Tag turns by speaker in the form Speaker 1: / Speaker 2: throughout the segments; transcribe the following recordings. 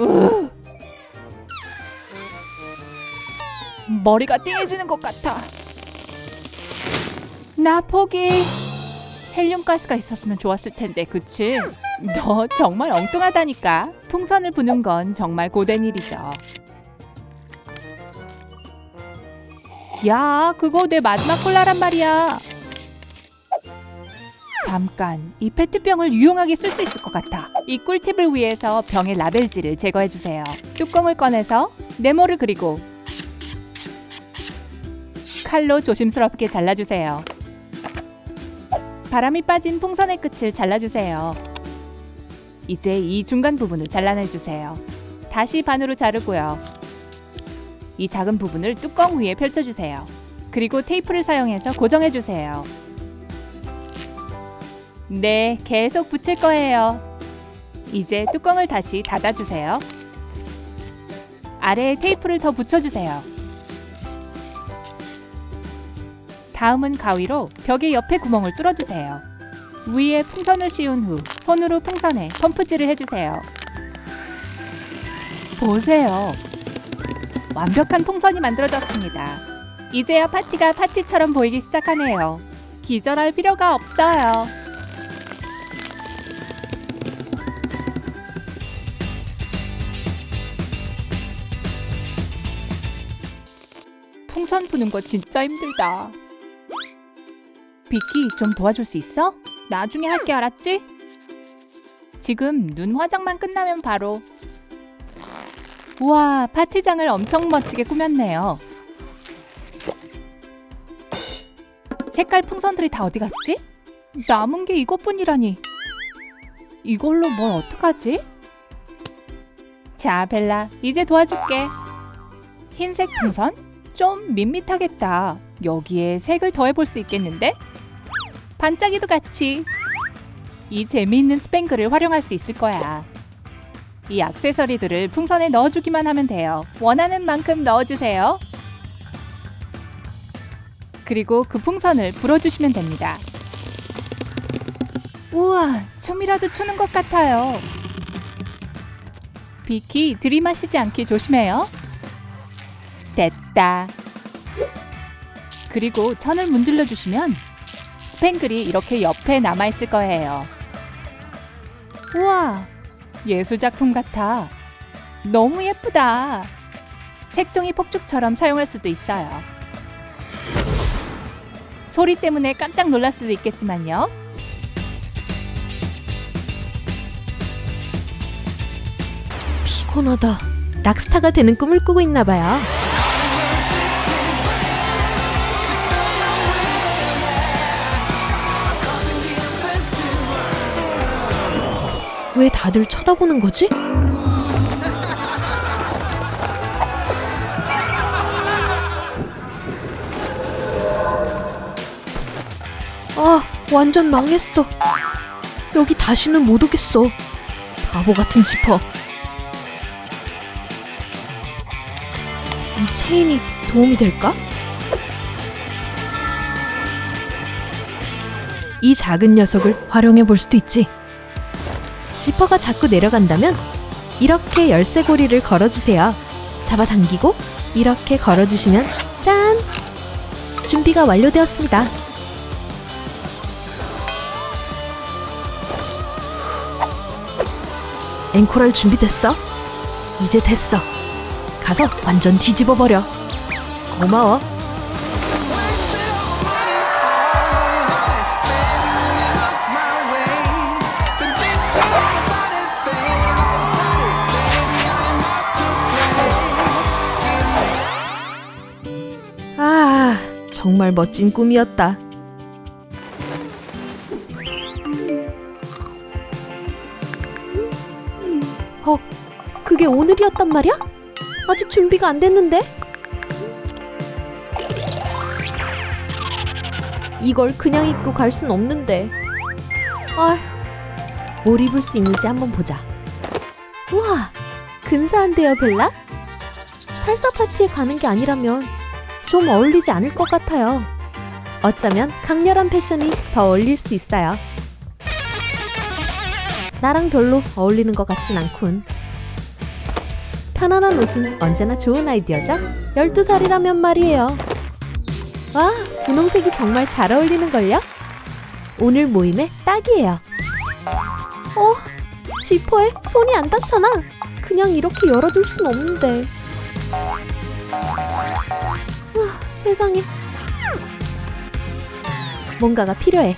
Speaker 1: 으. 머리가 띵해지는 것 같아. 나 포기. 헬륨 가스가 있었으면 좋았을 텐데, 그치? 너 정말 엉뚱하다니까. 풍선을 부는 건 정말 고된 일이죠. 야, 그거 내 마지막 콜라란 말이야. 잠깐, 이 페트병을 유용하게 쓸 수 있을 것 같아. 이 꿀팁을 위해서 병의 라벨지를 제거해 주세요. 뚜껑을 꺼내서 네모를 그리고 칼로 조심스럽게 잘라주세요. 바람이 빠진 풍선의 끝을 잘라주세요. 이제 이 중간 부분을 잘라내주세요. 다시 반으로 자르고요. 이 작은 부분을 뚜껑 위에 펼쳐주세요. 그리고 테이프를 사용해서 고정해주세요. 네, 계속 붙일 거예요. 이제 뚜껑을 다시 닫아주세요. 아래에 테이프를 더 붙여주세요. 다음은 가위로 벽의 옆에 구멍을 뚫어주세요. 위에 풍선을 씌운 후 손으로 풍선에 펌프질을 해주세요. 보세요. 완벽한 풍선이 만들어졌습니다. 이제야 파티가 파티처럼 보이기 시작하네요. 기절할 필요가 없어요. 풍선 부는 거 진짜 힘들다. 비키 좀 도와줄 수 있어? 나중에 할게 알았지? 지금 눈 화장만 끝나면 바로 우와 파티장을 엄청 멋지게 꾸몄네요. 색깔 풍선들이 다 어디 갔지? 남은 게 이것뿐이라니. 이걸로 뭘 어떡하지? 자 벨라 이제 도와줄게. 흰색 풍선? 좀 밋밋하겠다. 여기에 색을 더해볼 수 있겠는데? 반짝이도 같이. 이 재미있는 스팽글을 활용할 수 있을 거야. 이 액세서리들을 풍선에 넣어주기만 하면 돼요. 원하는 만큼 넣어주세요. 그리고 그 풍선을 불어주시면 됩니다. 우와, 춤이라도 추는 것 같아요. 비키 들이마시지 않게 조심해요. 됐다. 그리고 천을 문질러 주시면 스팽글이 이렇게 옆에 남아 있을 거예요. 우와, 예술 작품 같아. 너무 예쁘다. 색종이 폭죽처럼 사용할 수도 있어요. 소리 때문에 깜짝 놀랄 수도 있겠지만요.
Speaker 2: 피곤하다. 락스타가 되는 꿈을 꾸고 있나 봐요. 왜 다들 쳐다보는 거지? 아, 완전 망했어. 여기 다시는 못 오겠어. 바보 같은 지퍼. 이 체인이 도움이 될까? 이 작은 녀석을 활용해 볼 수도 있지. 지퍼가 자꾸 내려간다면 이렇게 열쇠고리를 걸어주세요. 잡아당기고 이렇게 걸어주시면 짠! 준비가 완료되었습니다. 앵콜할 준비됐어? 이제 됐어. 가서 완전 뒤집어 버려. 고마워. 아, 정말 멋진 꿈이었다. 어, 그게 오늘이었단 말이야? 아직 준비가 안 됐는데? 이걸 그냥 입고 갈 순 없는데. 아, 뭘 입을 수 있는지 한번 보자. 우와, 근사한데요, 벨라? 살사 파티에 가는 게 아니라면 좀 어울리지 않을 것 같아요. 어쩌면 강렬한 패션이 더 어울릴 수 있어요. 나랑 별로 어울리는 것 같진 않군. 편안한 옷은 언제나 좋은 아이디어죠? 12살이라면 말이에요. 와, 분홍색이 정말 잘 어울리는걸요? 오늘 모임에 딱이에요. 어, 지퍼에 손이 안 닿잖아. 그냥 이렇게 열어둘 순 없는데. 아, 세상에. 뭔가가 필요해.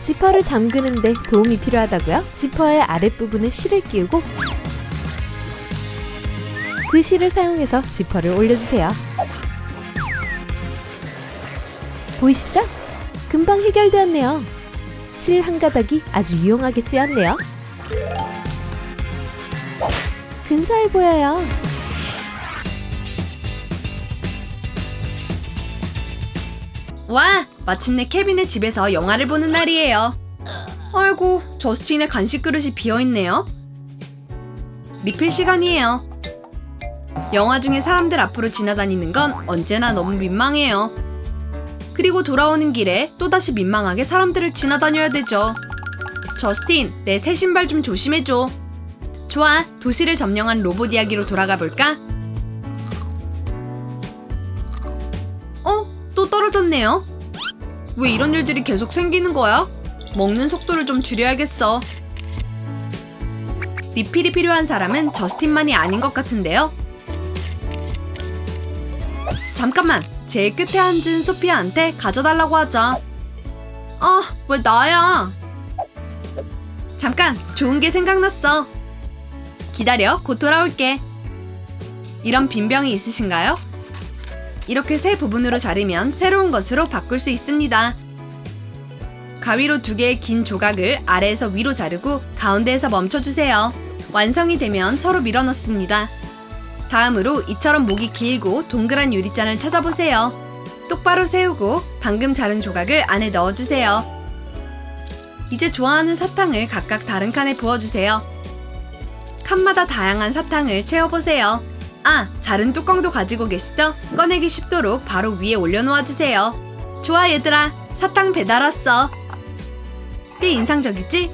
Speaker 2: 지퍼를 잠그는데 도움이 필요하다고요? 지퍼의 아랫부분에 실을 끼우고 그 실을 사용해서 지퍼를 올려주세요. 보이시죠? 금방 해결되었네요. 실 한 가닥이 아주 유용하게 쓰였네요. 근사해 보여요.
Speaker 3: 와, 마침내 케빈의 집에서 영화를 보는 날이에요. 아이고, 저스틴의 간식 그릇이 비어 있네요. 리필 시간이에요. 영화 중에 사람들 앞으로 지나다니는 건 언제나 너무 민망해요. 그리고 돌아오는 길에 또다시 민망하게 사람들을 지나다녀야 되죠. 저스틴, 내 새 신발 좀 조심해줘. 좋아, 도시를 점령한 로봇 이야기로 돌아가 볼까? 어? 또 떨어졌네요. 왜 이런 일들이 계속 생기는 거야? 먹는 속도를 좀 줄여야겠어. 리필이 필요한 사람은 저스틴만이 아닌 것 같은데요. 잠깐만, 제일 끝에 앉은 소피아한테 가져달라고 하자. 아, 왜 나야? 잠깐, 좋은 게 생각났어. 기다려, 곧 돌아올게. 이런 빈병이 있으신가요? 이렇게 세 부분으로 자르면 새로운 것으로 바꿀 수 있습니다. 가위로 두 개의 긴 조각을 아래에서 위로 자르고 가운데에서 멈춰주세요. 완성이 되면 서로 밀어넣습니다. 다음으로 이처럼 목이 길고 동그란 유리잔을 찾아보세요. 똑바로 세우고 방금 자른 조각을 안에 넣어주세요. 이제 좋아하는 사탕을 각각 다른 칸에 부어주세요. 칸마다 다양한 사탕을 채워보세요. 아, 자른 뚜껑도 가지고 계시죠? 꺼내기 쉽도록 바로 위에 올려놓아 주세요. 좋아 얘들아, 사탕 배달 왔어. 꽤 인상적이지?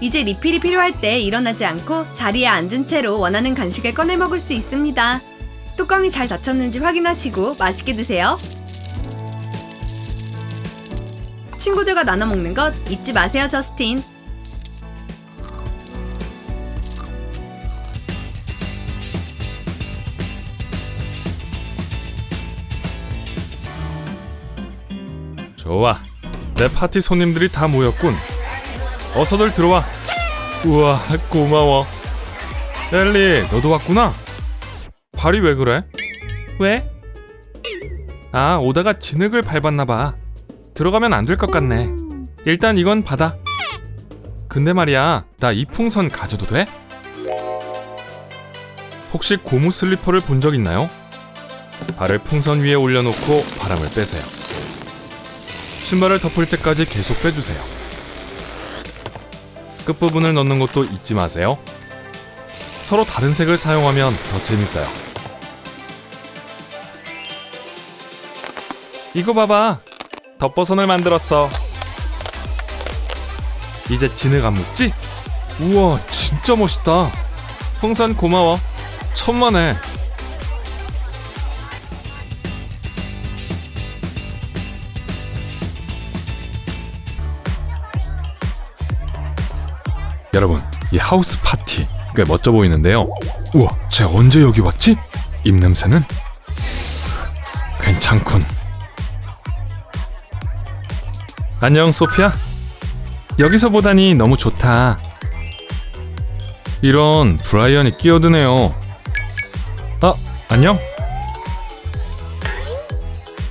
Speaker 3: 이제 리필이 필요할 때 일어나지 않고 자리에 앉은 채로 원하는 간식을 꺼내 먹을 수 있습니다. 뚜껑이 잘 닫혔는지 확인하시고 맛있게 드세요. 친구들과 나눠 먹는 것 잊지 마세요, 저스틴.
Speaker 4: 좋아. 내 파티 손님들이 다 모였군. 어서들 들어와. 우와, 고마워. 엘리, 너도 왔구나. 발이 왜 그래? 왜? 아, 오다가 진흙을 밟았나 봐. 들어가면 안 될 것 같네. 일단 이건 받아. 근데 말이야, 나 이 풍선 가져도 돼? 혹시 고무 슬리퍼를 본 적 있나요? 발을 풍선 위에 올려놓고 바람을 빼세요. 신발을 덮을 때까지 계속 빼주세요. 끝부분을 넣는 것도 잊지 마세요. 서로 다른 색을 사용하면 더 재밌어요. 이거 봐봐. 덮버선을 만들었어. 이제 진흙 안 묻지? 우와, 진짜 멋있다. 풍선 고마워. 천만에. 여러분, 이 하우스 파티 꽤 멋져 보이는데요. 우와, 쟤 언제 여기 왔지? 입 냄새는 괜찮군. 안녕, 소피아. 여기서 보다니 너무 좋다. 이런 브라이언이 끼어드네요. 아, 안녕.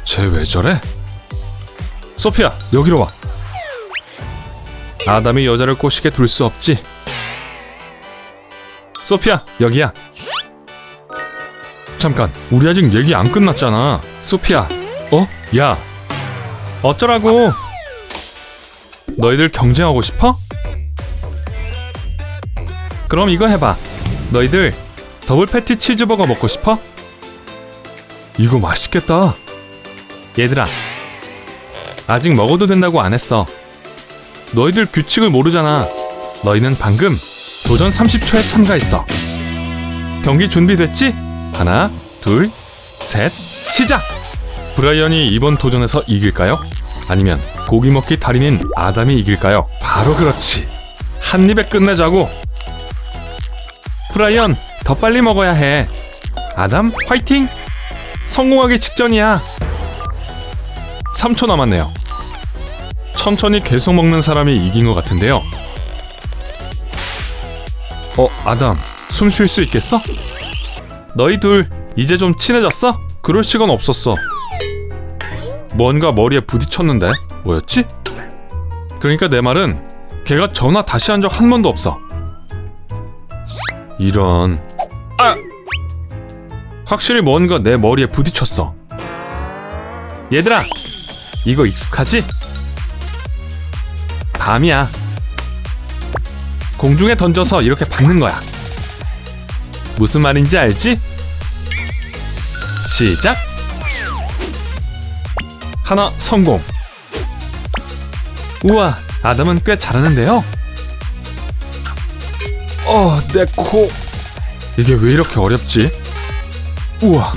Speaker 4: 쟤 왜 저래? 소피아, 여기로 와. 아담이 여자를 꼬시게 둘 수 없지. 소피아, 여기야. 잠깐, 우리 아직 얘기 안 끝났잖아. 소피아, 어? 야, 어쩌라고? 너희들 경쟁하고 싶어? 그럼 이거 해봐. 너희들 더블 패티 치즈버거 먹고 싶어? 이거 맛있겠다. 얘들아, 아직 먹어도 된다고 안 했어. 너희들 규칙을 모르잖아. 너희는 방금 도전 30초에 참가했어. 경기 준비됐지? 하나, 둘, 셋, 시작! 브라이언이 이번 도전에서 이길까요? 아니면 고기 먹기 달인인 아담이 이길까요? 바로 그렇지. 한 입에 끝내자고. 브라이언, 더 빨리 먹어야 해. 아담, 화이팅! 성공하기 직전이야. 3초 남았네요. 천천히 계속 먹는 사람이 이긴 것 같은데요. 어, 아담, 숨 쉴 수 있겠어? 너희 둘 이제 좀 친해졌어? 그럴 시간 없었어. 뭔가 머리에 부딪혔는데 뭐였지? 그러니까 내 말은 걔가 전화 다시 한 적 한 번도 없어. 이런 아! 확실히 뭔가 내 머리에 부딪혔어. 얘들아, 이거 익숙하지? 밤이야. 공중에 던져서 이렇게 박는 거야. 무슨 말인지 알지? 시작. 하나 성공. 우와, 아담은 꽤 잘하는데요. 어, 내 코. 이게 왜 이렇게 어렵지? 우와.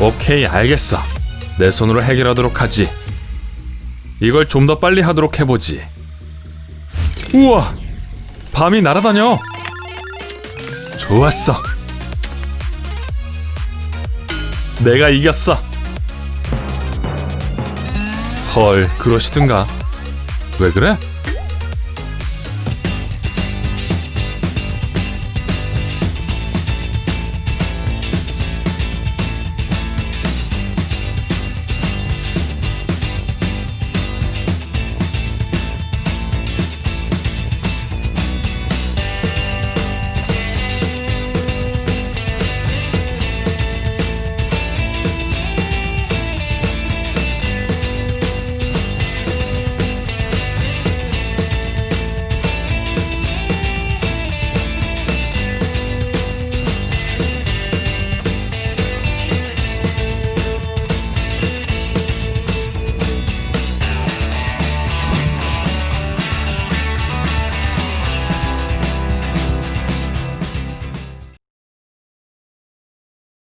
Speaker 4: 오케이, 알겠어. 내 손으로 해결하도록 하지. 이걸 좀 더 빨리 하도록 해보지. 우와, 밤이 날아다녀. 좋았어. 내가 이겼어. 헐, 그러시든가. 왜 그래?